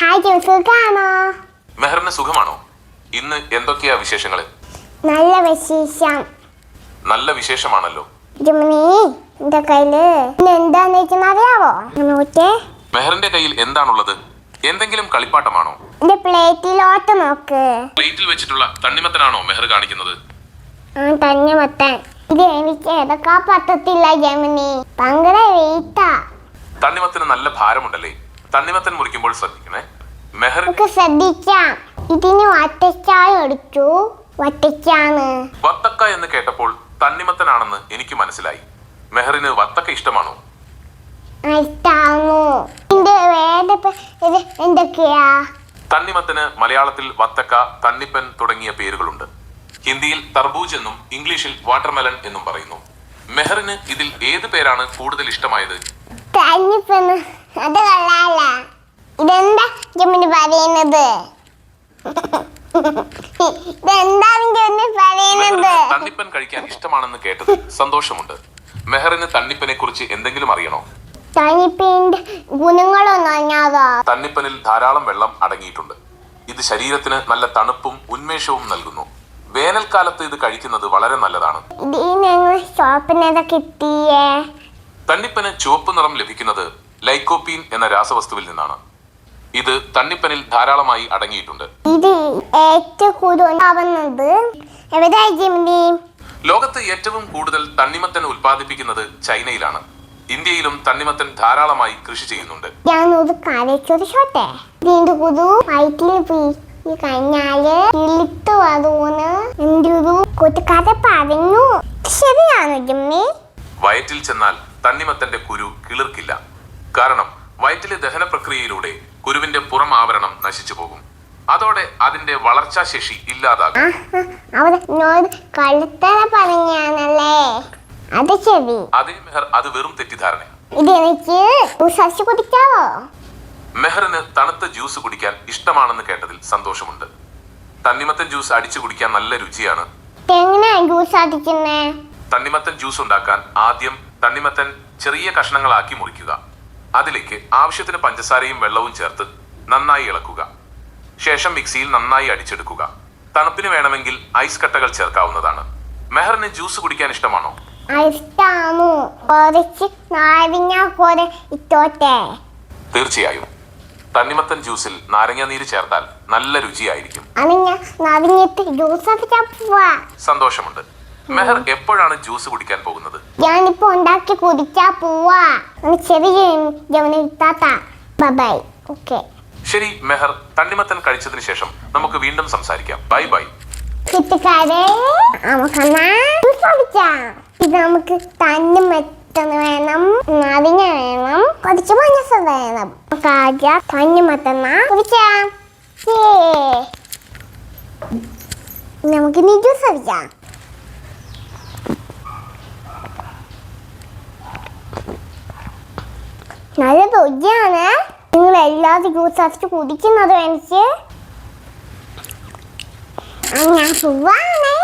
Hi ജോ സുഖാണോ മെഹറിന് സുഖമാണോ? ഇന്ന് എന്തൊക്കെയാ വിശേഷങ്ങൾ നല്ല വിശേഷം. നല്ല വിശേഷമാണല്ലോ. ജുമനി എന്റെ കയ്യിൽ ഇന്ന് എന്താന്ന് വെച്ചാൽ അറിയാവോ? നോക്കേ മെഹറിന്റെ കയ്യിൽ എന്താണുള്ളത്? എന്തെങ്കിലും കളിപ്പാട്ടമാണോ? എന്റെ പ്ലേറ്റിലോട്ട് നോക്ക്. പ്ലേറ്റിൽ വെച്ചിട്ടുള്ള തണ്ണിമത്തനാണോ മെഹർ കാണിക്കുന്നത്? ആ തണ്ണിമത്തൻ. മത്തൻ ഇത് എനിക്ക് എതൊക്കെ പറ്റത്തില്ല ജമിനി. ഭയങ്കര വെയിറ്റാ. തണ്ണിമത്തിന് നല്ല ഭാരമുണ്ടല്ലേ? തണ്ണിമത്തൻ മുറിക്കുമ്പോൾ ശ്രദ്ധിക്കണേ. മെഹർ നമുക്ക് ശ്രദ്ധിക്കാം. ഇതിന് വട്ടച്ചായ എടുത്തു വട്ടച്ചാണ്. വത്തക്ക എന്ന് കേട്ടപ്പോൾ തണ്ണിമത്തനാണെന്ന് എനിക്ക് മനസ്സിലായി. മെഹറിന് വത്തക്ക ഇഷ്ടമാണോ? ഇഷ്ടാണു? ഇതിന്റെ വേറെ പേ- ഇത് എന്തൊക്കെയാ? തണ്ണിമത്തന് മലയാളത്തിൽ വത്തക്ക തണ്ണിപ്പൻ തുടങ്ങിയ പേരുകളുണ്ട്. ഹിന്ദിയിൽ തർബൂജ് എന്നും ഇംഗ്ലീഷിൽ വാട്ടർമെലൺ എന്നും പറയുന്നു. മെഹറിന് ഇതിൽ ഏത് പേരാണ് കൂടുതൽ ഇഷ്ടമായത്? തന്നിപ്പെന്ന് അത് കൊള്ളാല. ഇതെന്താ ജമിനി പറയുന്നത്? തണ്ണിപ്പൻ കഴിക്കാൻ ഇഷ്ടമാണെന്ന് കേട്ടത് സന്തോഷമുണ്ട്. മെഹറിന് തണ്ണിപ്പനെ കുറിച്ച് എന്തെങ്കിലും അറിയണോ? തണ്ണിപ്പന്റെ ഗുണങ്ങളൊന്നും അറിഞ്ഞാതോ തണ്ണിപ്പനിൽ ധാരാളം വെള്ളം അടങ്ങിയിട്ടുണ്ട്. ഇത് ശരീരത്തിന് നല്ല തണുപ്പും ഉന്മേഷവും നൽകുന്നു. വേനൽക്കാലത്ത് ഇത് കഴിക്കുന്നത് വളരെ നല്ലതാണ്. ഇത് ഞങ്ങൾ ഷോപ്പിനത് കിട്ടിയേ? തണ്ണിപ്പന് ചുവപ്പ് നിറം ലഭിക്കുന്നത് ലൈക്കോപ്പീൻ എന്ന രാസവസ്തുവിൽ നിന്നാണ്. ഇത് തണ്ണിപ്പനിൽ ധാരാളമായി അടങ്ങിയിട്ടുണ്ട്. ഇത് ഏറ്റവും കൂടുതൽ ലോകത്ത് ഏറ്റവും കൂടുതൽ തണ്ണിമത്തൻ ഉൽപ്പാദിപ്പിക്കുന്നത് ചൈനയിലാണ്. ഇന്ത്യയിലും തണ്ണിമത്തൻ ധാരാളമായി കൃഷി ചെയ്യുന്നുണ്ട്. പറഞ്ഞു. ശരിയാണോ വയറ്റിൽ ചെന്നാൽ തണ്ണിമത്തന്റെ കുരു കിളിർക്കില്ല. കാരണം വയറ്റിലെ ദഹന പ്രക്രിയയിലൂടെ കുരുവിന്റെ പുറം ആവരണം നശിച്ചു പോകും. അതോടെ അതിന്റെ വളർച്ചാ ശേഷി ഇല്ലാതാകും. അത് മെഹർ അത് വെറും കുടിക്കാവോ? മെഹറിന് തണുത്ത ജ്യൂസ് കുടിക്കാൻ ഇഷ്ടമാണെന്ന് കേട്ടതിൽ സന്തോഷമുണ്ട്. തണ്ണിമത്തൻ ജ്യൂസ് അടിച്ചു കുടിക്കാൻ നല്ല രുചിയാണ്. തണ്ണിമത്തൻ ജ്യൂസ് ഉണ്ടാക്കാൻ ആദ്യം തണ്ണിമത്തൻ ചെറിയ കഷ്ണങ്ങളാക്കി മുറിക്കുക. അതിലേക്ക് ആവശ്യത്തിന് പഞ്ചസാരയും വെള്ളവും ചേർത്ത് നന്നായി ഇളക്കുക. ശേഷം മിക്സിയിൽ നന്നായി അടിച്ചെടുക്കുക. തണുപ്പിന് വേണമെങ്കിൽ ഐസ് കട്ടകൾ ചേർക്കാവുന്നതാണ്. മെഹറിന് ജ്യൂസ് കുടിക്കാൻ ഇഷ്ടമാണോ? തീർച്ചയായും. തണ്ണിമത്തൻ ജ്യൂസിൽ നാരങ്ങ നീര് ചേർത്താൽ നല്ല രുചിയായിരിക്കും. സന്തോഷമുണ്ട്. മെഹർ എപ്പോഴാണ് ജ്യൂസ് കുടിക്കാൻ പോകുന്നത്? ഞാനിപ്പോ ഉണ്ടാക്കി കുടിച്ചാ പോവാ. ചെറിയ ബൈ ഓക്കെ ശരി മെഹർ തണ്ണിമത്തൻ കഴിച്ചതിന് ശേഷം നമുക്ക് വീണ്ടും സംസാരിക്കാം. ബൈ ബൈ കുട്ടിക്കാരെ ഇത് നമുക്ക് വേണം നാരങ്ങ വേണം കുറച്ച് പഞ്ചസാര വേണം. നമുക്ക് ആദ്യം തന്നെ മറ്റന്ന കുടിക്കാം ഏ. ജ്യൂസ് അടിക്കാം നല്ല രുചിയാണ് നിങ്ങൾ എല്ലാ ജ്യൂസ് അടിച്ച് കുടിക്കുന്നത് എനിക്ക് ഞാൻ പോവാണേ.